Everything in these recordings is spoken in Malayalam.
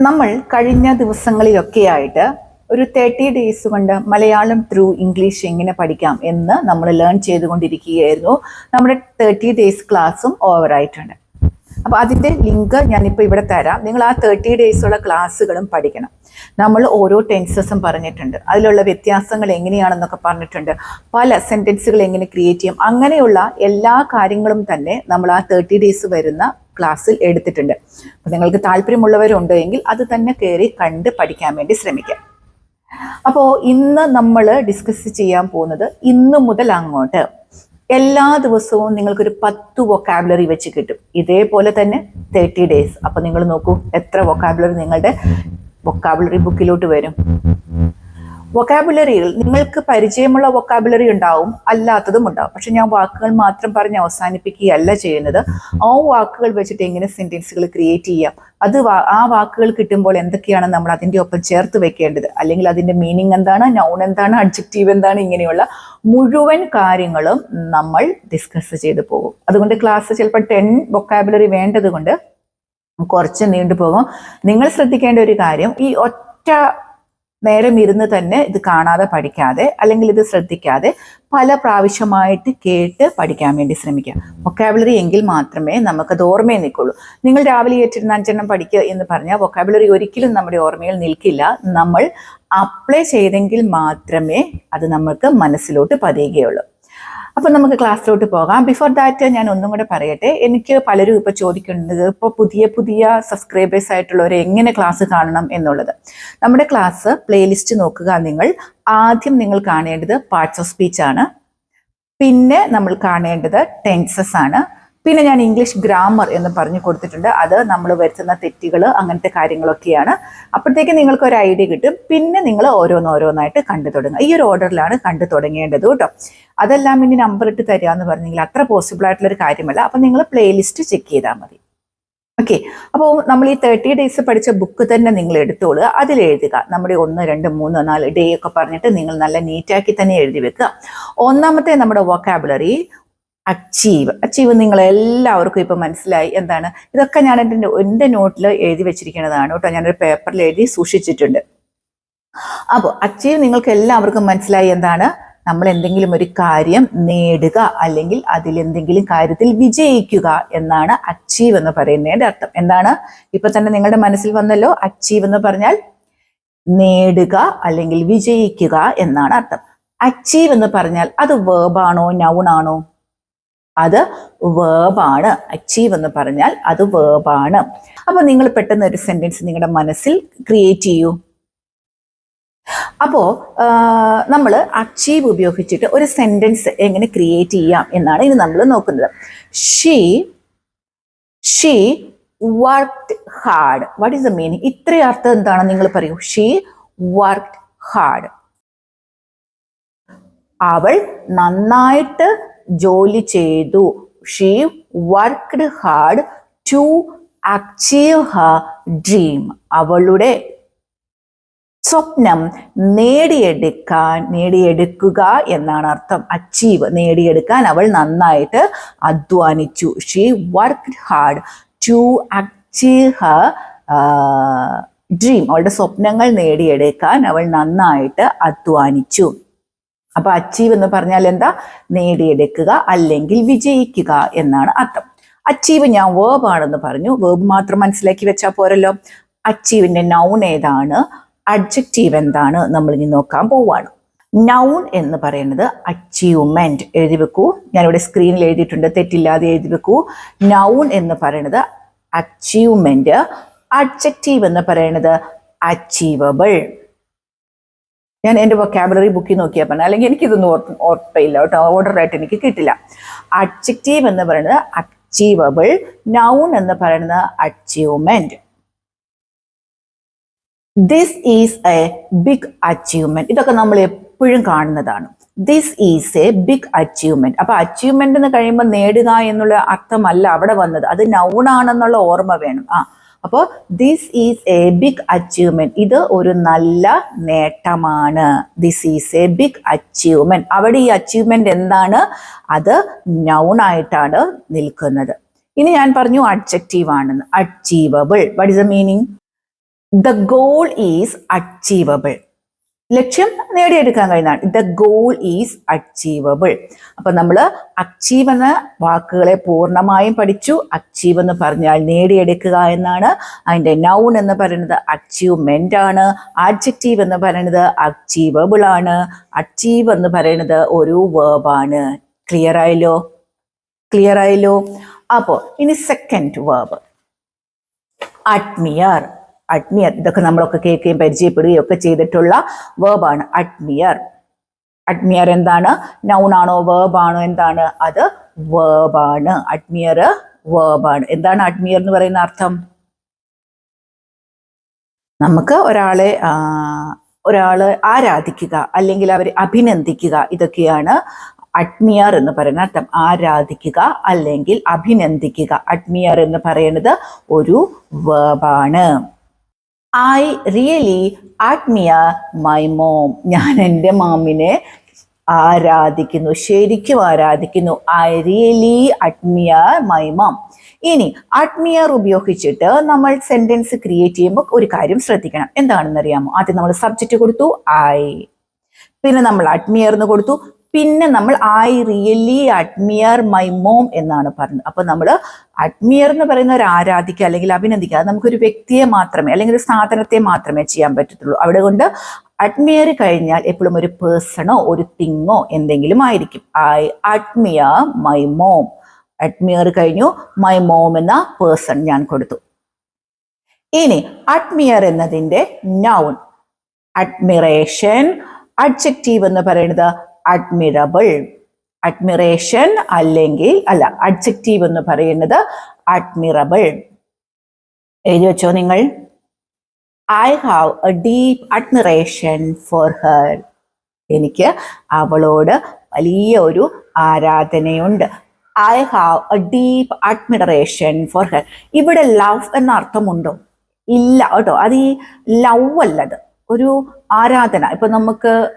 നമ്മൾ കഴിഞ്ഞ ദിവസങ്ങളിലൊക്കെയായിട്ട് ഒരു തേർട്ടി ഡേയ്സ് കൊണ്ട് മലയാളം ത്രൂ ഇംഗ്ലീഷ് എങ്ങനെ പഠിക്കാം എന്ന് നമ്മൾ ലേൺ ചെയ്തുകൊണ്ടിരിക്കുകയായിരുന്നു. നമ്മുടെ തേർട്ടി ഡേയ്സ് ക്ലാസ്സും ഓവർ ആയിട്ടുണ്ട്. അപ്പോൾ അതിന്റെ ലിങ്ക് ഞാനിപ്പോൾ ഇവിടെ തരാം. നിങ്ങൾ ആ തേർട്ടി ഡേയ്സുള്ള ക്ലാസ്സുകളും പഠിക്കണം. നമ്മൾ ഓരോ ടെൻസസും പറഞ്ഞിട്ടുണ്ട്. അതിലുള്ള വ്യത്യാസങ്ങൾ എങ്ങനെയാണെന്നൊക്കെ പറഞ്ഞിട്ടുണ്ട്. പല സെന്റൻസുകൾ എങ്ങനെ ക്രിയേറ്റ് ചെയ്യും. അങ്ങനെയുള്ള എല്ലാ കാര്യങ്ങളും തന്നെ നമ്മൾ ആ തേർട്ടി ഡേയ്സ് വരുന്ന ക്ലാസ്സിൽ എടുത്തിട്ടുണ്ട്. അപ്പം നിങ്ങൾക്ക് താല്പര്യമുള്ളവരുണ്ട് എങ്കിൽ അത് തന്നെ കയറി കണ്ട് പഠിക്കാൻ വേണ്ടി ശ്രമിക്കാം. അപ്പോൾ ഇന്ന് നമ്മൾ ഡിസ്കസ് ചെയ്യാൻ പോകുന്നത് ഇന്ന് മുതൽ അങ്ങോട്ട്. എല്ലാ ദിവസവും നിങ്ങൾക്കൊരു പത്ത് വൊക്കാബുലറി വെച്ച് കിട്ടും. ഇതേപോലെ തന്നെ തേർട്ടി ഡേയ്സ് അപ്പം നിങ്ങൾ നോക്കൂ എത്ര വൊക്കാബുലറി നിങ്ങളുടെ വൊക്കാബുലറി ബുക്കിലോട്ട് വരും. വൊക്കാബുലറിയിൽ നിങ്ങൾക്ക് പരിചയമുള്ള വൊക്കാബുലറി ഉണ്ടാവും അല്ലാത്തതും ഉണ്ടാവും. പക്ഷെ ഞാൻ വാക്കുകൾ മാത്രം പറഞ്ഞ് അവസാനിപ്പിക്കുകയല്ല ചെയ്യുന്നത്. ആ വാക്കുകൾ വെച്ചിട്ട് എങ്ങനെ സെന്റൻസുകൾ ക്രിയേറ്റ് ചെയ്യാം? അത് ആ വാക്കുകൾ കിട്ടുമ്പോൾ എന്തൊക്കെയാണ് നമ്മൾ അതിന്റെ ഒപ്പം ചേർത്ത് വെക്കേണ്ടത്? അല്ലെങ്കിൽ അതിന്റെ മീനിങ് എന്താണ് നൗൺ എന്താണ് അഡ്ജക്റ്റീവ് എന്താണ് ഇങ്ങനെയുള്ള മുഴുവൻ കാര്യങ്ങളും നമ്മൾ ഡിസ്കസ് ചെയ്തു പോകും. അതുകൊണ്ട് ക്ലാസ് ചിലപ്പോൾ ടെൻ വൊക്കാബുലറി വേണ്ടത് കൊണ്ട് കുറച്ച് നീണ്ടുപോകും. നിങ്ങൾ ശ്രദ്ധിക്കേണ്ട ഒരു കാര്യം ഈ ഒറ്റ നേരം ഇരുന്ന് തന്നെ ഇത് കാണാതെ പഠിക്കാതെ അല്ലെങ്കിൽ ഇത് ശ്രദ്ധിക്കാതെ പല പ്രാവശ്യമായിട്ട് കേട്ട് പഠിക്കാൻ വേണ്ടി ശ്രമിക്കുക. വൊക്കാബുലറി എങ്കിൽ മാത്രമേ നമുക്കത് ഓർമ്മയിൽ നിൽക്കുള്ളൂ. നിങ്ങൾ രാവിലെ ഏറ്റിരുന്ന അഞ്ചെണ്ണം പഠിക്കുക എന്ന് പറഞ്ഞാൽ വൊക്കാബുലറി ഒരിക്കലും നമ്മുടെ ഓർമ്മയിൽ നിൽക്കില്ല. നമ്മൾ അപ്ലൈ ചെയ്തെങ്കിൽ മാത്രമേ അത് നമുക്ക് മനസ്സിലോട്ട് പതിയുകയുള്ളൂ. അപ്പം നമുക്ക് ക്ലാസ്സിലോട്ട് പോകാം. ബിഫോർ ദാറ്റ് ഞാൻ ഒന്നും കൂടെ പറയട്ടെ. എനിക്ക് പലരും ഇപ്പോൾ ചോദിക്കുന്നത് ഇപ്പോൾ പുതിയ പുതിയ സബ്സ്ക്രൈബേഴ്സ് ആയിട്ടുള്ളവർ എങ്ങനെ ക്ലാസ് കാണണം എന്നുള്ളത്. നമ്മുടെ ക്ലാസ് പ്ലേലിസ്റ്റ് നോക്കുക നിങ്ങൾ. ആദ്യം നിങ്ങൾ കാണേണ്ടത് പാർട്സ് ഓഫ് സ്പീച്ച് ആണ്. പിന്നെ നമ്മൾ കാണേണ്ടത് ടെൻസസ് ആണ്. പിന്നെ ഞാൻ ഇംഗ്ലീഷ് ഗ്രാമർ എന്ന് പറഞ്ഞു കൊടുത്തിട്ടുണ്ട്. അത് നമ്മൾ വരുത്തുന്ന തെറ്റുകൾ അങ്ങനത്തെ കാര്യങ്ങളൊക്കെയാണ്. അപ്പോഴത്തേക്ക് നിങ്ങൾക്ക് ഒരു ഐഡിയ കിട്ടും. പിന്നെ നിങ്ങൾ ഓരോന്നോരോന്നായിട്ട് കണ്ടു തുടങ്ങുക. ഈ ഒരു ഓർഡറിലാണ് കണ്ടു തുടങ്ങേണ്ടത് കേട്ടോ. അതെല്ലാം ഇനി നമ്പർ ഇട്ട് തരിക എന്ന് പറഞ്ഞെങ്കിൽ അത്ര പോസിബിൾ ആയിട്ടുള്ള ഒരു കാര്യമല്ല. അപ്പം നിങ്ങൾ പ്ലേലിസ്റ്റ് ചെക്ക് ചെയ്താൽ മതി. ഓക്കെ അപ്പോൾ നമ്മൾ ഈ തേർട്ടി ഡേയ്സ് പഠിച്ച ബുക്ക് തന്നെ നിങ്ങൾ എടുത്തോളുക അതിൽ എഴുതുക. നമ്മുടെ ഒന്ന് രണ്ട് മൂന്ന് നാല് ഡേ ഒക്കെ പറഞ്ഞിട്ട് നിങ്ങൾ നല്ല നീറ്റാക്കി തന്നെ എഴുതി വെക്കുക. ഒന്നാമത്തെ നമ്മുടെ വൊക്കാബുലറി അച്ചീവ് അച്ചീവ് നിങ്ങൾ എല്ലാവർക്കും ഇപ്പം മനസ്സിലായി. എന്താണ്? ഇതൊക്കെ ഞാൻ എന്റെ എന്റെ നോട്ടിൽ എഴുതി വെച്ചിരിക്കുന്നതാണ് കേട്ടോ. ഞാനൊരു പേപ്പറിൽ എഴുതി സൂക്ഷിച്ചിട്ടുണ്ട്. അപ്പോൾ അച്ചീവ് നിങ്ങൾക്ക് എല്ലാവർക്കും മനസ്സിലായി എന്താണ്? നമ്മൾ എന്തെങ്കിലും ഒരു കാര്യം നേടുക അല്ലെങ്കിൽ അതിൽ എന്തെങ്കിലും കാര്യത്തിൽ വിജയിക്കുക എന്നാണ് അച്ചീവ് എന്ന് പറയുന്നതിന്റെ അർത്ഥം. എന്താണ്? ഇപ്പൊ തന്നെ നിങ്ങളുടെ മനസ്സിൽ വന്നല്ലോ അച്ചീവ് എന്ന് പറഞ്ഞാൽ നേടുക അല്ലെങ്കിൽ വിജയിക്കുക എന്നാണ് അർത്ഥം. അച്ചീവ് എന്ന് പറഞ്ഞാൽ അത് വേർബാണോ നൗൺ ആണോ? അത് വേബാണ് അച്ചീവ് എന്ന് പറഞ്ഞാൽ അത് വേബാണ് അപ്പോൾ നിങ്ങൾ പെട്ടെന്ന് ഒരു സെന്റൻസ് നിങ്ങളുടെ മനസ്സിൽ ക്രിയേറ്റ് ചെയ്യൂ. അപ്പോൾ നമ്മൾ അച്ചീവ് ഉപയോഗിച്ചിട്ട് ഒരു സെന്റൻസ് എങ്ങനെ ക്രിയേറ്റ് ചെയ്യാം എന്നാണ് ഇനി നമ്മൾ നോക്കുന്നത്. She she worked hard what is the meaning ഇത്ര അർത്ഥം എന്താണ് നിങ്ങൾ പറയൂ. ഷീ വർക്ക്ഡ് ഹാർഡ് അവൾ നന്നായിട്ട് ജോലി ചെയ്തു. She worked hard to achieve her dream അവളുടെ സ്വപ്നം നേടിയെടുക്കാൻ നേടിയെടുക്കുക എന്നാണ് അർത്ഥം. അച്ചീവ് നേടിയെടുക്കാൻ അവൾ നന്നായിട്ട് അധ്വാനിച്ചു. She work hard to achieve her dream അവളുടെ സ്വപ്നങ്ങൾ നേടിയെടുക്കാൻ അവൾ നന്നായിട്ട് അധ്വാനിച്ചു. അപ്പൊ അച്ചീവ് എന്ന് പറഞ്ഞാൽ എന്താ? നേടിയെടുക്കുക അല്ലെങ്കിൽ വിജയിക്കുക എന്നാണ് അർത്ഥം. അച്ചീവ് ഞാൻ വേർബ് ആണെന്ന് പറഞ്ഞു. വേർബ് മാത്രം മനസ്സിലാക്കി വെച്ചാൽ പോരല്ലോ. അച്ചീവിന്റെ നൗൺ ഏതാണ്? അഡ്ജക്റ്റീവ് എന്താണ്? നമ്മൾ ഇനി നോക്കാൻ പോവാണ്. നൗൺ എന്ന് പറയുന്നത് അച്ചീവ്മെന്റ് എഴുതി വെക്കൂ. ഞാനിവിടെ സ്ക്രീനിൽ എഴുതിയിട്ടുണ്ട്. തെറ്റില്ലാതെ എഴുതി വെക്കൂ. നൗൺ എന്ന് പറയുന്നത് അച്ചീവ്മെന്റ് അഡ്ജക്റ്റീവ് എന്ന് പറയുന്നത് അച്ചീവബിൾ ഞാൻ എന്റെ വൊക്കാബുലറി ബുക്കിൽ നോക്കിയാൽ പറഞ്ഞു അല്ലെങ്കിൽ എനിക്കിതൊന്നും ഓർത്ത് ഓർമ്മയില്ല കേട്ടോ. ഓർഡറായിട്ട് എനിക്ക് കിട്ടില്ല. അഡ്ജക്റ്റീവ് എന്ന് പറയുന്നത് അച്ചീവബിൾ നൗൺ എന്ന് പറയുന്നത് achievement this is a big achievement ഇതൊക്കെ നമ്മൾ എപ്പോഴും കാണുന്നതാണ്. This is a big achievement അപ്പൊ അച്ചീവ്മെന്റ് എന്ന് കഴിയുമ്പോൾ നേടുക എന്നുള്ള അർത്ഥമല്ല അവിടെ വന്നത്. അത് നൗൺ ആണെന്നുള്ള ഓർമ്മ വേണം. ആ അപ്പോൾ this is a big achievement ഇത് ഒരു നല്ല നേട്ടമാണ്. This is a big achievement അവിടെ ഈ അച്ചീവ്മെന്റ് എന്താണ്? അത് നൗൺ ആയിട്ടാണ് നിൽക്കുന്നത്. ഇനി ഞാൻ പറഞ്ഞു അഡ്ജക്റ്റീവ് ആണെന്ന്. Achievable what is the meaning the goal is achievable ലക്ഷ്യം നേടിയെടുക്കാൻ കഴിയുന്നതാണ്. ദ ഗോൾ ഈസ് അച്ചീവബിൾ അപ്പൊ നമ്മൾ അച്ചീവ് എന്ന വാക്കുകളെ പൂർണമായും പഠിച്ചു അച്ചീവ് എന്ന് പറഞ്ഞാൽ നേടിയെടുക്കുക എന്നാണ്. അതിന്റെ നൗൺ എന്ന് പറയുന്നത് അച്ചീവ്മെന്റ് ആണ്. ആഡ്ജക്റ്റീവ് എന്ന് പറയുന്നത് അച്ചീവബിൾ ആണ്. അച്ചീവ് എന്ന് പറയുന്നത് ഒരു വേർബാണ് ക്ലിയർ ആയല്ലോ? ക്ലിയർ ആയല്ലോ? അപ്പോൾ ഇനി സെക്കൻഡ് വേർബ് അഡ്മിയർ അഡ്മിയർ ഇതൊക്കെ നമ്മളൊക്കെ കേൾക്കുകയും പരിചയപ്പെടുകയും ഒക്കെ ചെയ്തിട്ടുള്ള വേർബാണ് അഡ്മിയർ അഡ്മിയർ എന്താണ്? നൗൺ ആണോ? വേർബാണോ എന്താണ്? അത് വേർബാണ് അഡ്മിയർ വേർബാണ് എന്താണ് അഡ്മിയർ എന്ന് പറയുന്ന അർത്ഥം? നമുക്ക് ഒരാളെ ഒരാൾ ആരാധിക്കുക അല്ലെങ്കിൽ അവരെ അഭിനന്ദിക്കുക ഇതൊക്കെയാണ് അഡ്മിയർ എന്ന് പറയുന്ന അർത്ഥം. ആരാധിക്കുക അല്ലെങ്കിൽ അഭിനന്ദിക്കുക. അഡ്മിയർ എന്ന് പറയുന്നത് ഒരു വേർബാണ് I really admire my mom ഞാൻ എന്റെ മാമിനെ ആരാധിക്കുന്നു ശരിക്കും ആരാധിക്കുന്നു. I really admire my mom ഇനി അഡ്മിയർ ഉപയോഗിച്ചിട്ട് നമ്മൾ സെന്റൻസ് ക്രിയേറ്റ് ചെയ്യുമ്പോൾ ഒരു കാര്യം ശ്രദ്ധിക്കണം. എന്താണെന്ന് അറിയാമോ ആദ്യം നമ്മൾ സബ്ജക്റ്റ് കൊടുത്തു ഐ പിന്നെ നമ്മൾ അഡ്മിയർ എന്ന് കൊടുത്തു പിന്നെ നമ്മൾ I really admire my mom എന്നാണ് പറഞ്ഞത്. അപ്പൊ നമ്മൾ അഡ്മിയർ എന്ന് പറയുന്ന ഒരു ആരാധിക്കുക അല്ലെങ്കിൽ അഭിനന്ദിക്കുക അത് നമുക്കൊരു വ്യക്തിയെ മാത്രമേ അല്ലെങ്കിൽ ഒരു സാധനത്തെ മാത്രമേ ചെയ്യാൻ പറ്റത്തുള്ളൂ. അവിടെ കൊണ്ട് അഡ്മിയർ കഴിഞ്ഞാൽ എപ്പോഴും ഒരു പേഴ്സണോ ഒരു തിങ്ങോ എന്തെങ്കിലും ആയിരിക്കും. I admire my mom admire കഴിഞ്ഞു മൈ മോം എന്ന പേഴ്സൺ ഞാൻ കൊടുത്തു. ഇനി അഡ്മിയർ എന്നതിന്റെ നൗൺ അഡ്മിറേഷൻ അഡ്ജക്റ്റീവ് എന്ന് പറയുന്നത് അഡ്മിറബിൾ അഡ്മിറേഷൻ അല്ലെങ്കിൽ അല്ല അഡ്ജക്റ്റീവ് എന്ന് പറയുന്നത് അഡ്മിറബിൾ എഴുതി വെച്ചോ നിങ്ങൾ. I have a deep admiration for her എനിക്ക് അവളോട് വലിയ ഒരു ആരാധനയുണ്ട്. I have a deep admiration for her ഇവിടെ ലവ് എന്ന അർത്ഥമുണ്ടോ ഇല്ല കേട്ടോ. അത് ഈ ലവ് അല്ലത്. ഒരു ആരാധന. ഇപ്പൊ നമുക്ക്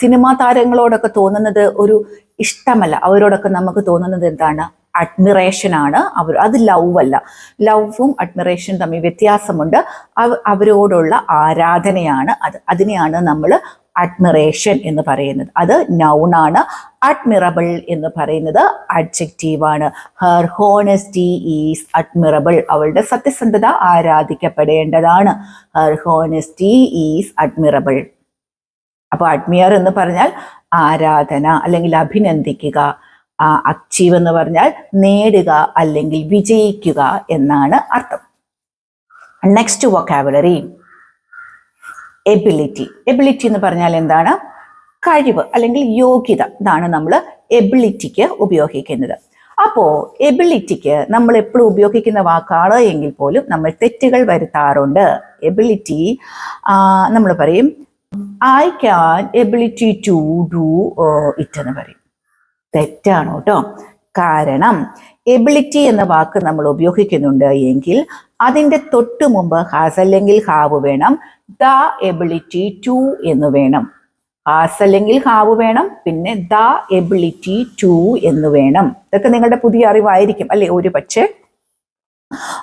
സിനിമാ താരങ്ങളോടൊക്കെ തോന്നുന്നത് ഒരു ഇഷ്ടമല്ല. അവരോടൊക്കെ നമുക്ക് തോന്നുന്നത് എന്താണ്? അഡ്മിറേഷൻ ആണ്. അവർ അത് ലവ് അല്ല. ലവും അഡ്മിറേഷൻ തമ്മിൽ വ്യത്യാസമുണ്ട്. അവ- അവരോടുള്ള ആരാധനയാണ് അത്. അതിനെയാണ് നമ്മൾ അഡ്മിറേഷൻ എന്ന് പറയുന്നത്. അത് നൗണാണ് അഡ്മിറബിൾ എന്ന് പറയുന്നത് ആണ്. ഹർ ഹോണസ്റ്റി ഈസ് അഡ്മിറബിൾ അവളുടെ സത്യസന്ധത ആരാധിക്കപ്പെടേണ്ടതാണ്. ഹർ ഹോണസ്റ്റി ഈസ് അഡ്മിറബിൾ അപ്പോൾ അഡ്മിയർ എന്ന് പറഞ്ഞാൽ ആരാധന അല്ലെങ്കിൽ അഭിനന്ദിക്കുക അച്ചീവ് എന്ന് പറഞ്ഞാൽ നേടുക അല്ലെങ്കിൽ വിജയിക്കുക എന്നാണ് അർത്ഥം. നെക്സ്റ്റ് വൊക്കാബുലറി എബിലിറ്റി എബിലിറ്റി എന്ന് പറഞ്ഞാൽ എന്താണ്? കഴിവ് അല്ലെങ്കിൽ യോഗ്യത ഇതാണ് നമ്മൾ എബിലിറ്റിക്ക് ഉപയോഗിക്കുന്നത്. അപ്പോൾ എബിലിറ്റിക്ക് നമ്മൾ എപ്പോഴും ഉപയോഗിക്കുന്ന വാക്കാണ് എങ്കിൽ പോലും നമ്മൾ തെറ്റുകൾ വരുത്താറുണ്ട്. എബിലിറ്റി നമ്മൾ പറയും I can ability to do it എന്ന് പറയും. തെറ്റാണ് കേട്ടോ. കാരണം എബിലിറ്റി എന്ന വാക്ക് നമ്മൾ ഉപയോഗിക്കുന്നുണ്ട് എങ്കിൽ അതിന്റെ തൊട്ട് മുമ്പ് ഹാസ് അല്ലെങ്കിൽ ഹാവ് വേണം. ദ എബിലിറ്റി ടു എന്ന് വേണം. ഹാസ് അല്ലെങ്കിൽ ഹാവ് വേണം പിന്നെ ദ എബിലിറ്റി ടു എന്ന് വേണം. ഇതൊക്കെ നിങ്ങളുടെ പുതിയ അറിവായിരിക്കും അല്ലെ? ഒരു പക്ഷേ.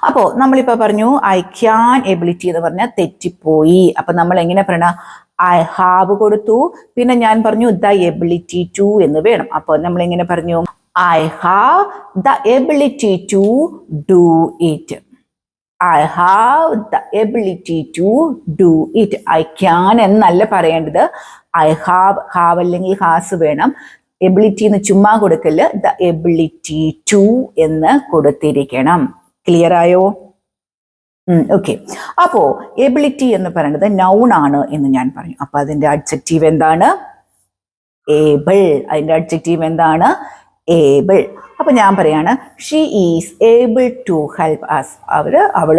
അപ്പോ നമ്മളിപ്പോ പറഞ്ഞു ഐ ക്യാൻ എബിലിറ്റി എന്ന് പറഞ്ഞാൽ തെറ്റിപ്പോയി. അപ്പൊ നമ്മൾ എങ്ങനെ പറയണ? ഐ ഹാവ് കൊടുത്തു. പിന്നെ ഞാൻ പറഞ്ഞു ദ എബിലിറ്റി ടു എന്ന് വേണം. അപ്പോൾ നമ്മൾ എങ്ങനെ പറഞ്ഞു? I have the ability to do it I have the ability to do it I can എന്നല്ല പറയേണ്ടത്. ഐ ഹാവ് ഹാവ് അല്ലെങ്കിൽ ഹാസ് വേണം. എബിലിറ്റി എന്ന് ചുമ്മാ കൊടുക്കൽ ദ എബിലിറ്റി ടു എന്ന് കൊടുത്തിരിക്കണം. ക്ലിയർ ആയോ? ഓക്കെ അപ്പോ എബിലിറ്റി എന്ന് പറയുന്നത് നൗൺ ആണ് എന്ന് ഞാൻ പറഞ്ഞു. അപ്പൊ അതിന്റെ അഡ്ജക്റ്റീവ് എന്താണ്? ഏബിൾ അതിന്റെ അഡ്ജക്റ്റീവ് എന്താണ്? ഏബിൾ അപ്പൊ ഞാൻ പറയാണ് she is able to help us അവർ അവൾ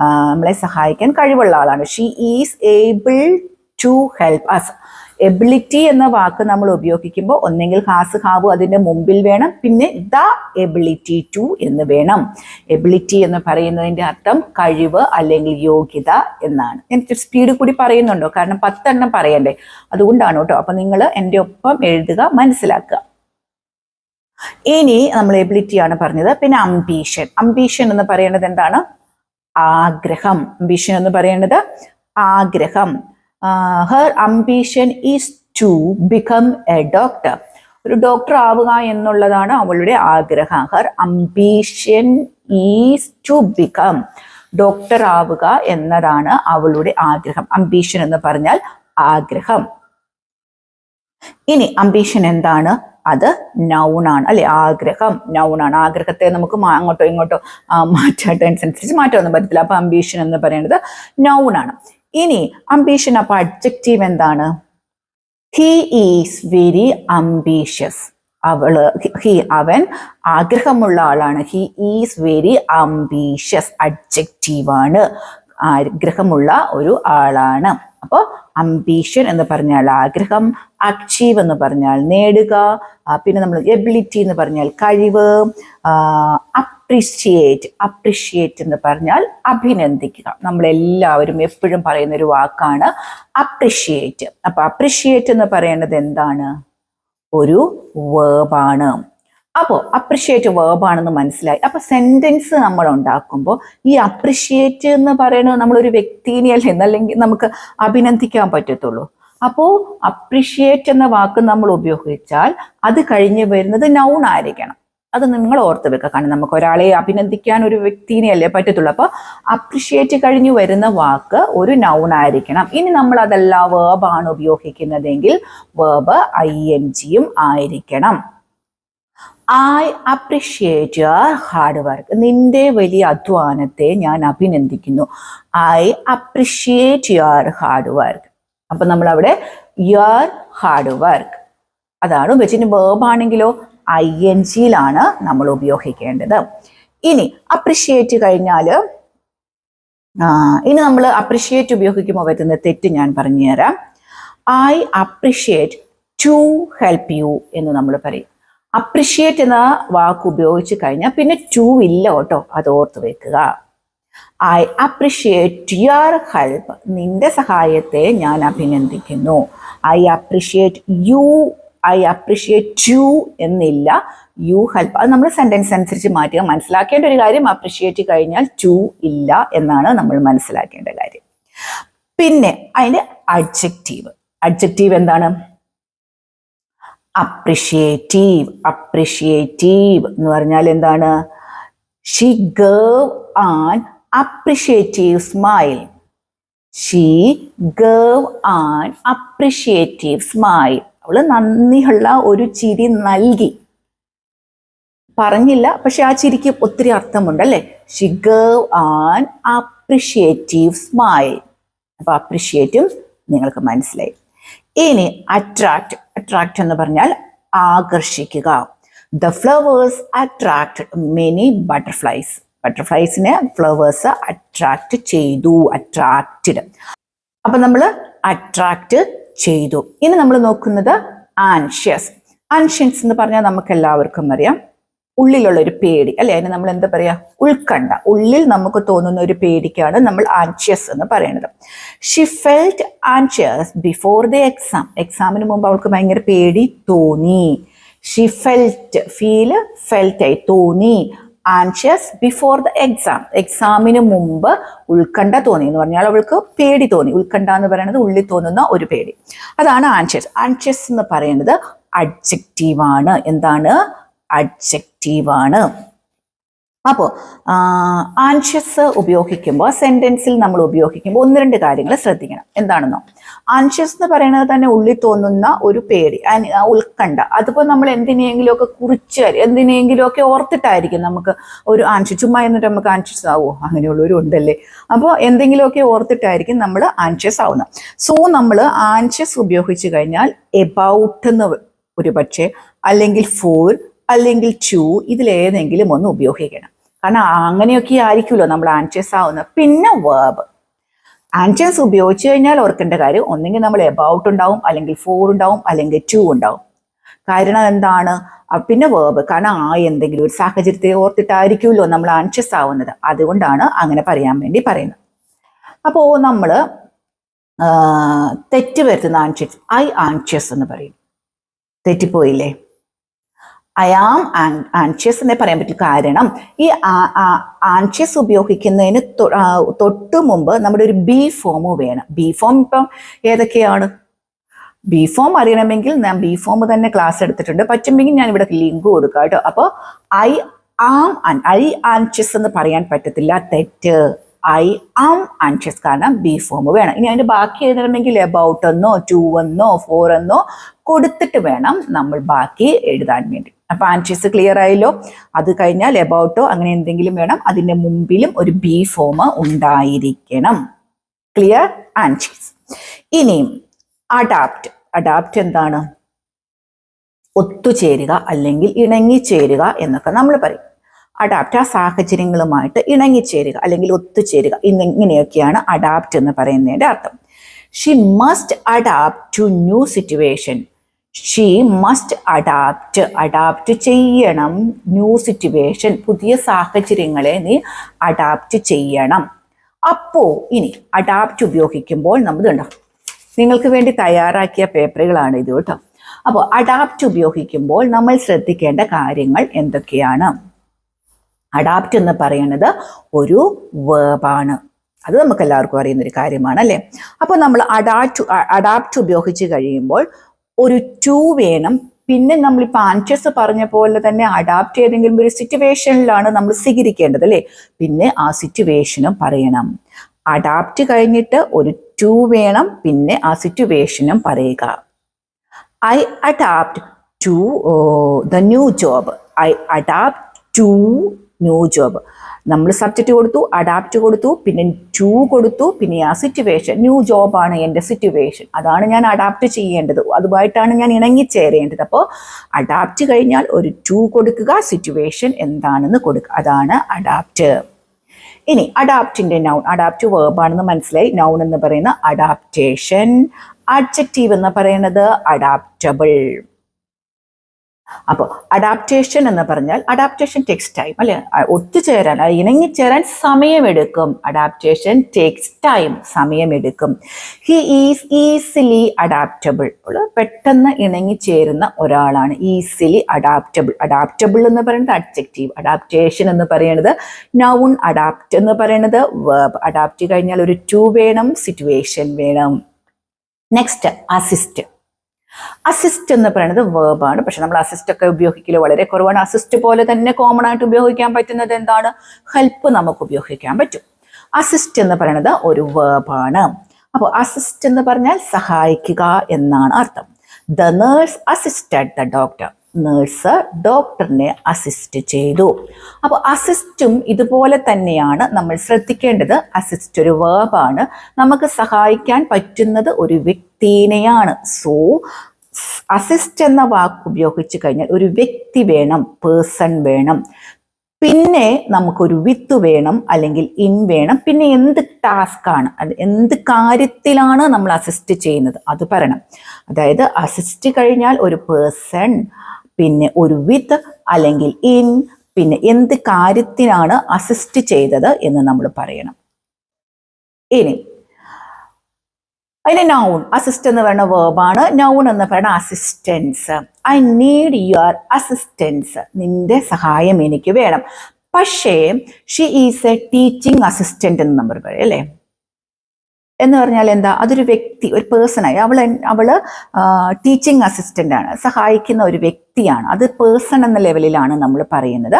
നമ്മളെ സഹായിക്കാൻ കഴിവുള്ള ആളാണ്. She is able to help us ability എന്ന വാക്ക് നമ്മൾ ഉപയോഗിക്കുമ്പോൾ ഒന്നെങ്കിൽ ഹാസ് ഹാവ് അതിന്റെ മുമ്പിൽ വേണം പിന്നെ ദ എബിലിറ്റി ടു എന്ന് വേണം. എബിലിറ്റി എന്ന് പറയുന്നതിന്റെ അർത്ഥം കഴിവ് അല്ലെങ്കിൽ യോഗ്യത എന്നാണ്. എനിക്ക് സ്പീഡ് കൂടി പറയുന്നുണ്ടോ? കാരണം പത്തെണ്ണം പറയണ്ടേ. അതുകൊണ്ടാണ് കേട്ടോ. അപ്പൊ നിങ്ങൾ എന്റെ ഒപ്പം എഴുതുക മനസ്സിലാക്കുക. ഇനി നമ്മൾ എബിലിറ്റി ആണ് പറഞ്ഞത്. പിന്നെ അംബീഷൻ അംബീഷൻ എന്ന് പറയുന്നത് എന്താണ്? ആഗ്രഹം. അംബീഷൻ എന്ന് പറയുന്നത് ആഗ്രഹം. Her ambition is to become a doctor ഒരു ഡോക്ടർ ആവുക എന്നുള്ളതാണ് അവളുടെ ആഗ്രഹം. Her ambition is to become doctor ആവുക എന്നതാണ് അവളുടെ ആഗ്രഹം. അംബീഷൻ എന്ന് പറഞ്ഞാൽ ആഗ്രഹം. ഇനി അംബീഷൻ എന്താണ്? അത് നൗണാണ് അല്ലെ? ആഗ്രഹം നൗണാണ് ആഗ്രഹത്തെ നമുക്ക് അങ്ങോട്ടോ ഇങ്ങോട്ടോ മാറ്റാട്ടനുസരിച്ച് മാറ്റമൊന്നും പറ്റത്തില്ല. അപ്പൊ അംബീഷൻ എന്ന് പറയുന്നത് നൗണാണ് ഇനി അംബീഷൻ അപ്പൊ അഡ്ജക്റ്റീവ് എന്താണ്? ഹി ഈസ് വെരി അംബീഷ്യസ് അവൾ ഹി അവൻ ആഗ്രഹമുള്ള ആളാണ്. ഹി ഈസ് വെരി അംബീഷ്യസ് ആണ്. ആഗ്രഹമുള്ള ഒരു ആളാണ്. അപ്പോൾ അംബീഷൻ എന്ന് പറഞ്ഞാൽ ആഗ്രഹം അച്ചീവ് എന്ന് പറഞ്ഞാൽ നേടുക പിന്നെ നമ്മൾ എബിലിറ്റി എന്ന് പറഞ്ഞാൽ കഴിവ് അപ്രിഷിയേറ്റ് അപ്രിഷിയേറ്റ് എന്ന് പറഞ്ഞാൽ അഭിനന്ദിക്കുക. നമ്മളെല്ലാവരും എപ്പോഴും പറയുന്ന ഒരു വാക്കാണ് അപ്രിഷിയേറ്റ് അപ്പൊ അപ്രിഷിയേറ്റ് എന്ന് പറയുന്നത് എന്താണ്? ഒരു വേർബാണ് അപ്പോൾ അപ്രിഷിയേറ്റ് വേർബാണെന്ന് മനസ്സിലായി. അപ്പോൾ സെന്റൻസ് നമ്മൾ ഉണ്ടാക്കുമ്പോൾ ഈ അപ്രിഷിയേറ്റ് എന്ന് പറയുന്നത് നമ്മളൊരു വ്യക്തിനെ അല്ലേ എന്നല്ലെങ്കിൽ നമുക്ക് അഭിനന്ദിക്കാൻ പറ്റത്തുള്ളൂ. അപ്പോൾ അപ്രിഷിയേറ്റ് എന്ന വാക്ക് നമ്മൾ ഉപയോഗിച്ചാൽ അത് കഴിഞ്ഞ് വരുന്നത് നൗൺ ആയിരിക്കണം. അത് നിങ്ങൾ ഓർത്ത് വെക്കുക. കാരണം നമുക്ക് ഒരാളെ അഭിനന്ദിക്കാൻ ഒരു വ്യക്തിനെ അല്ലേ പറ്റത്തുള്ളൂ. അപ്പോൾ അപ്രിഷിയേറ്റ് കഴിഞ്ഞ് വരുന്ന വാക്ക് ഒരു നൗൺ ആയിരിക്കണം. ഇനി നമ്മൾ അതല്ല വേർബാണ് ഉപയോഗിക്കുന്നതെങ്കിൽ വേർബ് ഐ എൻ ജിയും ആയിരിക്കണം. I appreciate your hard work നിന്റെ വലിയ അധ്വാനത്തെ ഞാൻ അഭിനന്ദിക്കുന്നു. I appreciate your hard work അപ്പൊ നമ്മൾ അവിടെ യുവർ ഹാർഡ് വർക്ക് അതാണ് വെച്ചിന് വേർബാണെങ്കിലോ ഐ എൻ ജിയിലാണ് നമ്മൾ ഉപയോഗിക്കേണ്ടത്. ഇനി അപ്രിഷിയേറ്റ് കഴിഞ്ഞാൽ ഇനി നമ്മൾ അപ്രിഷിയേറ്റ് ഉപയോഗിക്കുമ്പോൾ പറ്റുന്ന തെറ്റ് ഞാൻ പറഞ്ഞുതരാം. I appreciate to help you എന്ന് നമ്മൾ പറയും. അപ്രിഷിയേറ്റ് എന്ന വാക്ക് ഉപയോഗിച്ച് കഴിഞ്ഞാൽ പിന്നെ ടു ഇല്ല കേട്ടോ. അത് ഓർത്ത് വെക്കുക. ഐ അപ്രിഷിയേറ്റ് യുവർ ഹെൽപ്പ് നിന്റെ സഹായത്തെ ഞാൻ അഭിനന്ദിക്കുന്നു. I appreciate you I appreciate you എന്നില്ല. യു ഹെൽപ്പ് അത് നമ്മൾ സെന്റൻസ് അനുസരിച്ച് മാറ്റുക. മനസ്സിലാക്കേണ്ട ഒരു കാര്യം അപ്രിഷിയേറ്റ് കഴിഞ്ഞാൽ ടു ഇല്ല എന്നാണ് നമ്മൾ മനസ്സിലാക്കേണ്ട കാര്യം. പിന്നെ അതിന്റെ അഡ്ജക്റ്റീവ് അഡ്ജക്റ്റീവ് എന്താണ്? അപ്രിഷിയേറ്റീവ് അപ്രിഷിയേറ്റീവ് എന്ന് പറഞ്ഞാൽ എന്താണ്? She gave an appreciative smile she gave an appreciative smile അവൾ നന്ദിയുള്ള ഒരു ചിരി നൽകി. പറഞ്ഞില്ല പക്ഷെ ആ ചിരിക്ക് ഒത്തിരി അർത്ഥമുണ്ട് അല്ലേ? She gave an appreciative smile അപ്പൊ അപ്രിഷിയേറ്റും നിങ്ങൾക്ക് മനസ്സിലായി. ഇനി അട്രാക്ട് അട്രാക്ട് എന്ന് പറഞ്ഞാൽ ആകർഷിക്കുക. The flowers attract many butterflies ബട്ടർഫ്ലൈസിനെ flowers attract ചെയ്തു അട്രാക്റ്റഡ് അപ്പൊ നമ്മൾ അട്രാക്ട് ചെയ്തു. ഇനി നമ്മൾ നോക്കുന്നത് ആൻഷ്യസ് ആൻഷ്യൻസ് എന്ന് പറഞ്ഞാൽ നമുക്ക് എല്ലാവർക്കും അറിയാം. ഉള്ളിലുള്ള ഒരു പേടി. അല്ലെ? അതിന് നമ്മൾ എന്താ പറയാ? ഉൾക്കണ്ട ഉള്ളിൽ നമുക്ക് തോന്നുന്ന ഒരു പേടിക്കാണ് നമ്മൾ ആൻഷ്യസ് എന്ന് പറയുന്നത്. She felt anxious before the exam എക്സാമിന് മുമ്പ് അവൾക്ക് ഭയങ്കര പേടി തോന്നി. ഷി ഫെൽറ്റ് ഫീൽ ഫെൽറ്റ് ആയി തോന്നി. ആൻഷ്യസ് ബിഫോർ ദ എക്സാം എക്സാമിന് മുമ്പ് ഉത്കണ്ഠ തോന്നി എന്ന് പറഞ്ഞാൽ അവൾക്ക് പേടി തോന്നി. ഉത്കണ്ഠ എന്ന് പറയുന്നത് ഉള്ളിൽ തോന്നുന്ന ഒരു പേടി. അതാണ് ആൻഷ്യസ് ആൻഷ്യസ് എന്ന് പറയുന്നത് അഡ്ജക്റ്റീവ് ആണ്. എന്താണ്? അഡ്ജക്റ്റീവാണ് അപ്പോൾ ആൻഷ്യസ് ഉപയോഗിക്കുമ്പോൾ സെന്റൻസിൽ നമ്മൾ ഉപയോഗിക്കുമ്പോൾ ഒന്ന് രണ്ട് കാര്യങ്ങൾ ശ്രദ്ധിക്കണം. എന്താണെന്നോ? ആൻഷ്യസ് എന്ന് പറയുന്നത് തന്നെ ഉള്ളിൽ തോന്നുന്ന ഒരു പേടി ഉത്കണ്ഠ. അതിപ്പോൾ നമ്മൾ എന്തിനെങ്കിലുമൊക്കെ കുറിച്ച് എന്തിനെങ്കിലുമൊക്കെ ഓർത്തിട്ടായിരിക്കും നമുക്ക് ഒരു ആൻഷ്യസ് ചുമ്മാ എന്നിട്ട് നമുക്ക് ആൻഷ്യസ് ആവോ അങ്ങനെയുള്ളവരും ഉണ്ടല്ലേ? അപ്പോൾ എന്തെങ്കിലുമൊക്കെ ഓർത്തിട്ടായിരിക്കും നമ്മൾ ആൻഷ്യസ് ആവുന്നത്. സോ നമ്മൾ ആൻഷ്യസ് ഉപയോഗിച്ച് കഴിഞ്ഞാൽ എബൌട്ട് എന്ന് ഒരു പക്ഷേ അല്ലെങ്കിൽ ഫോർ അല്ലെങ്കിൽ ടു ഇതിലേതെങ്കിലും ഒന്ന് ഉപയോഗിക്കണം. കാരണം അങ്ങനെയൊക്കെ ആയിരിക്കുമല്ലോ നമ്മൾ ആൻഷ്യസ് ആവുന്നത്. പിന്നെ വേർബ് ആൻഷ്യസ് ഉപയോഗിച്ച് കഴിഞ്ഞാൽ ഓർക്കേണ്ട കാര്യം? ഒന്നെങ്കിൽ നമ്മൾ എബൌട്ട് ഉണ്ടാവും അല്ലെങ്കിൽ ഫോർ ഉണ്ടാവും അല്ലെങ്കിൽ ടു ഉണ്ടാവും. കാരണം എന്താണ്? പിന്നെ വേർബ് കാരണം ആ എന്തെങ്കിലും ഒരു സാഹചര്യത്തെ ഓർത്തിട്ടായിരിക്കുമല്ലോ നമ്മൾ ആൻഷ്യസ് ആവുന്നത്. അതുകൊണ്ടാണ് അങ്ങനെ പറയാൻ വേണ്ടി പറയുന്നത്. അപ്പോൾ നമ്മൾ തെറ്റ് വരുത്തുന്ന ആൻഷ്യസ് ഐ ആൻഷ്യസ് എന്ന് പറയും. തെറ്റിപ്പോയില്ലേ? ഐ ആം ആൻഷ്യസ് എന്നേ പറയാൻ പറ്റും. കാരണം ഈ ആൻഷ്യസ് ഉപയോഗിക്കുന്നതിന് തൊട്ട് മുമ്പ് നമ്മുടെ ഒരു ബി ഫോം വേണം. ബി ഫോം ഇപ്പം ഏതൊക്കെയാണ്? ബി ഫോം അറിയണമെങ്കിൽ ഞാൻ ബി ഫോം തന്നെ ക്ലാസ് എടുത്തിട്ടുണ്ട്. പറ്റുമെങ്കിൽ ഞാൻ ഇവിടെ ലിങ്ക് കൊടുക്കാം കേട്ടോ. അപ്പോൾ ഐ ആം ഐ ആൻഷ്യസ് എന്ന് പറയാൻ പറ്റത്തില്ല. തെറ്റ്. ഐ ആം ആൻഷ്യസ് കാരണം ബി ഫോം വേണം. ഇനി അതിന്റെ ബാക്കി എഴുതണമെങ്കിൽ എബൌട്ട് എന്നോ ടു എന്നോ ഫോർ എന്നോ കൊടുത്തിട്ട് വേണം നമ്മൾ ബാക്കി എഴുതാൻ വേണ്ടി. അപ്പൊ ആൻഷ്യസ് ക്ലിയർ ആയല്ലോ? അത് കഴിഞ്ഞാൽ എബൌട്ടോ അങ്ങനെ എന്തെങ്കിലും വേണം. അതിന്റെ മുമ്പിലും ഒരു ബി ഫോം ഉണ്ടായിരിക്കണം. ക്ലിയർ ആൻഷ്യസ് ഇനിയും അഡാപ്റ്റ് അഡാപ്റ്റ് എന്താണ്? ഒത്തുചേരുക അല്ലെങ്കിൽ ഇണങ്ങിച്ചേരുക എന്നൊക്കെ നമ്മൾ പറയും. അഡാപ്റ്റ് ആ സാഹചര്യങ്ങളുമായിട്ട് ഇണങ്ങിച്ചേരുക അല്ലെങ്കിൽ ഒത്തുചേരുക. ഇന്നിങ്ങനെയൊക്കെയാണ് അഡാപ്റ്റ് എന്ന് പറയുന്നതിന്റെ അർത്ഥം. She must adapt to new situation she must adapt adapt ചെയ്യണം. ന്യൂ സിറ്റുവേഷൻ പുതിയ സാഹചര്യങ്ങളെ നീ അഡാപ്റ്റ് ചെയ്യണം. അപ്പോൾ ഇനി അഡാപ്റ്റ് ഉപയോഗിക്കുമ്പോൾ നമ്മൾ നിങ്ങൾക്ക് വേണ്ടി തയ്യാറാക്കിയ പേപ്പറുകളാണ് ഇത് കേട്ടോ. അപ്പോൾ അഡാപ്റ്റ് ഉപയോഗിക്കുമ്പോൾ നമ്മൾ ശ്രദ്ധിക്കേണ്ട കാര്യങ്ങൾ എന്തൊക്കെയാണ്? അഡാപ്റ്റ് എന്ന് പറയുന്നത് ഒരു വേർബാണ് അത് നമുക്ക് എല്ലാവർക്കും അറിയുന്ന ഒരു കാര്യമാണ് അല്ലേ അപ്പോൾ നമ്മൾ അഡാപ്റ്റ് അഡാപ്റ്റ് ഉപയോഗിച്ച് കഴിയുമ്പോൾ ഒരു ടു വേണം. പിന്നെ നമ്മളിപ്പോൾ ആൻഷ്യസ് പറഞ്ഞ പോലെ തന്നെ അഡാപ്റ്റ് ചെയ്തെങ്കിലും ഒരു സിറ്റുവേഷനിലാണ് നമ്മൾ സ്വീകരിക്കേണ്ടത് അല്ലേ പിന്നെ ആ സിറ്റുവേഷനും പറയണം. അഡാപ്റ്റ് കഴിഞ്ഞിട്ട് ഒരു ടു വേണം. പിന്നെ ആ സിറ്റുവേഷനും പറയുക. I adapt to the new job I adapt to new job നമ്മൾ സബ്ജക്റ്റ് കൊടുത്തു അഡാപ്റ്റ് കൊടുത്തു പിന്നെ ടു കൊടുത്തു പിന്നെ ആ സിറ്റുവേഷൻ ന്യൂ ജോബാണ് എന്റെ സിറ്റുവേഷൻ അതാണ് ഞാൻ അഡാപ്റ്റ് ചെയ്യേണ്ടത്. അതുമായിട്ടാണ് ഞാൻ ഇണങ്ങിച്ചേരേണ്ടത്. അപ്പോൾ അഡാപ്റ്റ് കഴിഞ്ഞാൽ ഒരു ടു കൊടുക്കുക സിറ്റുവേഷൻ എന്താണെന്ന് കൊടുക്കുക. അതാണ് അഡാപ്റ്റ് ഇനി അഡാപ്റ്റിന്റെ നൗൺ അഡാപ്റ്റ് വേർബാണെന്ന് മനസ്സിലായി. നൗൺ എന്ന് പറയുന്ന അഡാപ്റ്റേഷൻ അഡ്ജക്റ്റീവ് എന്ന് പറയുന്നത് അഡാപ്റ്റബിൾ അപ്പോൾ അഡാപ്റ്റേഷൻ എന്ന് പറഞ്ഞാൽ അഡാപ്റ്റേഷൻ ടേക്സ് ടൈം അല്ലെ? ഒത്തുചേരാൻ ഇണങ്ങിച്ചേരാൻ സമയമെടുക്കും. അഡാപ്റ്റേഷൻ ടേക്സ് ടൈം സമയമെടുക്കും. ഹി ഈസ് ഈസിലി അഡാപ്റ്റബിൾ പെട്ടെന്ന് ഇണങ്ങിച്ചേരുന്ന ഒരാളാണ്. ഈസിലി അഡാപ്റ്റബിൾ അഡാപ്റ്റബിൾ എന്ന് പറയുന്നത് അഡ്ജക്റ്റീവ് അഡാപ്റ്റേഷൻ എന്ന് പറയുന്നത് നൗൺ അഡാപ്റ്റ് എന്ന് പറയുന്നത് വേർബ് അഡാപ്റ്റ് കഴിഞ്ഞാൽ ഒരു ടു വേണം സിറ്റുവേഷൻ വേണം. നെക്സ്റ്റ് അസിസ്റ്റ് അസിസ്റ്റ് എന്ന് പറയുന്നത് വേർബാണ് പക്ഷെ നമ്മൾ അസിസ്റ്റ് ഒക്കെ ഉപയോഗിക്കില്ല വളരെ കുറവാണ്. അസിസ്റ്റ് പോലെ തന്നെ കോമൺ ആയിട്ട് ഉപയോഗിക്കാൻ പറ്റുന്നത് എന്താണ്? ഹെൽപ്പ് നമുക്ക് ഉപയോഗിക്കാൻ പറ്റും. അസിസ്റ്റ് എന്ന് പറയുന്നത് ഒരു വേർബാണ് അപ്പോൾ അസിസ്റ്റ് എന്ന് പറഞ്ഞാൽ സഹായിക്കുക എന്നാണ് അർത്ഥം. The nurse assisted the doctor nurse ഡോക്ടറിനെ അസിസ്റ്റ് ചെയ്തു. അപ്പോൾ അസിസ്റ്റും ഇതുപോലെ തന്നെയാണ് നമ്മൾ ശ്രദ്ധിക്കേണ്ടത്. അസിസ്റ്റ് ഒരു വേർബാണ് നമുക്ക് സഹായിക്കാൻ പറ്റുന്നത് ഒരു വ്യക്തിനെയാണ്. സോ അസിസ്റ്റ് എന്ന വാക്ക് ഉപയോഗിച്ച് കഴിഞ്ഞാൽ ഒരു വ്യക്തി വേണം പേഴ്സൺ വേണം. പിന്നെ നമുക്കൊരു വിത്ത് വേണം അല്ലെങ്കിൽ ഇൻ വേണം. പിന്നെ എന്ത് ടാസ്ക് ആണ്? അത് എന്ത് കാര്യത്തിലാണ് നമ്മൾ അസിസ്റ്റ് ചെയ്യുന്നത്? അത് പറയണം. അതായത് അസിസ്റ്റ് കഴിഞ്ഞാൽ ഒരു പേഴ്സൺ പിന്നെ ഒരു വിത്ത് അല്ലെങ്കിൽ ഇൻ പിന്നെ എന്ത് കാര്യത്തിനാണ് അസിസ്റ്റ് ചെയ്തത് എന്ന് നമ്മൾ പറയണം. ഇനി അതിന് നൗൺ അസിസ്റ്റ് എന്ന് പറയുന്ന വേർബാണ് നൗൺ എന്ന് പറയുന്ന assistance I need your assistance നിന്റെ സഹായം എനിക്ക് വേണം. പക്ഷേ she is a teaching assistant എന്ന് നമ്മൾ പറയും അല്ലേ? എന്ന് പറഞ്ഞാൽ എന്താ? അതൊരു വ്യക്തി ഒരു പേഴ്സണായി അവൾ അവൾ ടീച്ചിങ് അസിസ്റ്റന്റ് ആണ്. സഹായിക്കുന്ന ഒരു വ്യക്തിയാണ്. അത് പേഴ്സൺ എന്ന ലെവലിലാണ് നമ്മൾ പറയുന്നത്.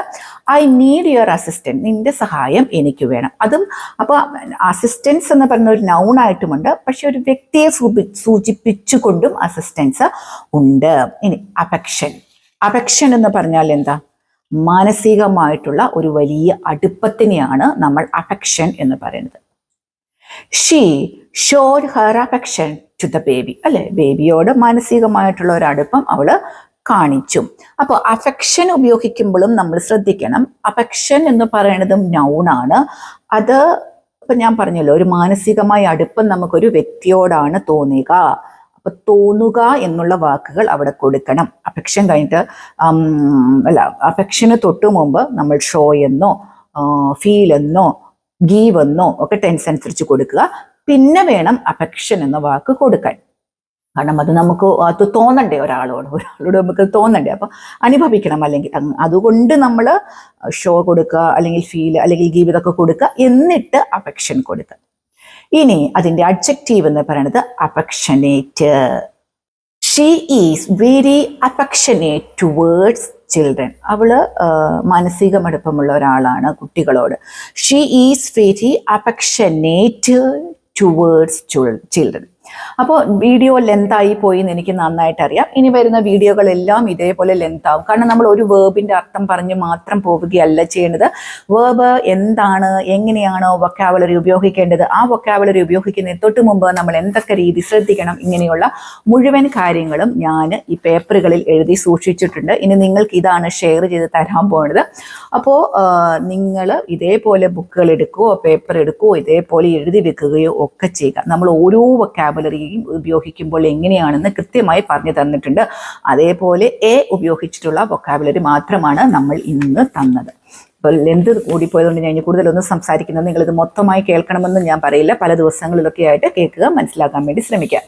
ഐ നീഡ് യുവർ അസിസ്റ്റന്റ് നിന്റെ സഹായം എനിക്ക് വേണം. അതും അപ്പോൾ അസിസ്റ്റൻസ് എന്ന് പറയുന്ന ഒരു നൗണായിട്ടുമുണ്ട് പക്ഷെ ഒരു വ്യക്തിയെ സൂചി സൂചിപ്പിച്ചുകൊണ്ടും അസിസ്റ്റൻസ് ഉണ്ട്. ഇനി അപക്ഷൻ അപക്ഷൻ എന്ന് പറഞ്ഞാൽ എന്താ? മാനസികമായിട്ടുള്ള ഒരു വലിയ അടുപ്പത്തിനെയാണ് നമ്മൾ അഫെക്ഷൻ എന്ന് പറയുന്നത്. She showed her affection to the baby അല്ലെ? ബേബിയോട് മാനസികമായിട്ടുള്ള ഒരു അടുപ്പം അവൾ കാണിച്ചു. അപ്പോൾ അഫെക്ഷൻ ഉപയോഗിക്കുമ്പോഴും നമ്മൾ ശ്രദ്ധിക്കണം. അഫെക്ഷൻ എന്ന് പറയുന്നതും നൗണാണ് അത് ഇപ്പൊ ഞാൻ പറഞ്ഞല്ലോ ഒരു മാനസികമായ അടുപ്പം നമുക്കൊരു വ്യക്തിയോടാണ് തോന്നുക. അപ്പൊ തോന്നുക എന്നുള്ള വാക്കുകൾ അവിടെ കൊടുക്കണം. അഫെക്ഷൻ കഴിഞ്ഞിട്ട് അല്ല അഫെക്ഷന് തൊട്ടു മുമ്പ് നമ്മൾ ഷോ എന്നോ ഫീൽ എന്നോ ഗീവ് എന്നോ ഒക്കെ ടെൻസ് അനുസരിച്ച് കൊടുക്കുക. പിന്നെ വേണം അഫെക്ഷൻ എന്ന വാക്ക് കൊടുക്കാൻ. കാരണം അത് നമുക്ക് അത് തോന്നണ്ടേ ഒരാളോട്. ഒരാളോട് നമുക്ക് തോന്നണ്ടേ. അപ്പം അനുഭവിക്കണം അല്ലെങ്കിൽ അതുകൊണ്ട് നമ്മൾ ഷോ കൊടുക്കുക അല്ലെങ്കിൽ ഫീൽ അല്ലെങ്കിൽ ഗീവിതൊക്കെ കൊടുക്കുക എന്നിട്ട് അഫെക്ഷൻ കൊടുക്കുക. ഇനി അതിന്റെ അഡ്ജക്റ്റീവ് എന്ന് പറയുന്നത് affectionate she is very affectionate towards children അവൾ ആ, മാനസിക മടുപ്പമുള്ള ഒരാളാണ് കുട്ടികളോട്. She is very affectionate towards children അപ്പോൾ വീഡിയോ ലെന്തായി പോയി എന്ന് എനിക്ക് നന്നായിട്ട് അറിയാം ഇനി വരുന്ന വീഡിയോകളെല്ലാം ഇതേപോലെ ലെന്ത് ആവും. കാരണം നമ്മൾ ഒരു വേർബിന്റെ അർത്ഥം പറഞ്ഞ് മാത്രം പോവുകയല്ല ചെയ്യുന്നത് വേർബ് എന്താണ് എങ്ങനെയാണോ വൊക്കാബുലറി ഉപയോഗിക്കേണ്ടത് ആ വൊക്കാബുലറി ഉപയോഗിക്കുന്നതിന് തൊട്ട് മുമ്പ് നമ്മൾ എന്തൊക്കെ രീതി ശ്രദ്ധിക്കണം ഇങ്ങനെയുള്ള മുഴുവൻ കാര്യങ്ങളും ഞാൻ ഈ പേപ്പറുകളിൽ എഴുതി സൂക്ഷിച്ചിട്ടുണ്ട്. ഇനി നിങ്ങൾക്ക് ഇതാണ് ഷെയർ ചെയ്ത് തരാൻ പോകുന്നത് അപ്പോൾ നിങ്ങൾ ഇതേപോലെ ബുക്കുകൾ എടുക്കുകയോ പേപ്പർ എടുക്കുകയോ ഇതേപോലെ എഴുതി വെക്കുകയോ ഒക്കെ ചെയ്യുക. നമ്മൾ ഓരോ വൊക്കാബുലറിയും ഉപയോഗിക്കുമ്പോൾ എങ്ങനെയാണെന്ന് കൃത്യമായി പറഞ്ഞു തന്നിട്ടുണ്ട്. അതേപോലെ എ ഉപയോഗിച്ചിട്ടുള്ള വൊക്കാബുലറി മാത്രമാണ് നമ്മൾ ഇന്ന് തന്നത്. അപ്പോൾ ലെന്ത് കൂടിപ്പോയതുകൊണ്ട് ഞാൻ കൂടുതലൊന്നും സംസാരിക്കുന്നത് നിങ്ങളിത് മൊത്തമായി കേൾക്കണമെന്ന് ഞാൻ പറയില്ല. പല ദിവസങ്ങളിലൊക്കെ ആയിട്ട് കേൾക്കുക മനസ്സിലാക്കാൻ വേണ്ടി ശ്രമിക്കുക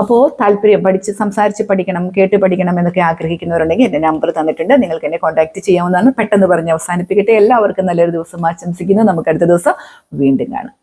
അപ്പോൾ താല്പര്യം പഠിച്ച് സംസാരിച്ച് പഠിക്കണം കേട്ട് പഠിക്കണം എന്നൊക്കെ ആഗ്രഹിക്കുന്നവരുണ്ടെങ്കിൽ എന്റെ നമ്പർ തന്നിട്ടുണ്ട്. നിങ്ങൾക്ക് എന്നെ കോൺടാക്ട് ചെയ്യാവുന്നതാണ്. പെട്ടെന്ന് പറഞ്ഞ് അവസാനിപ്പിക്കട്ടെ. എല്ലാവർക്കും നല്ലൊരു ദിവസം ആശംസിക്കുന്നു. നമുക്ക് അടുത്ത ദിവസം വീണ്ടും കാണാം.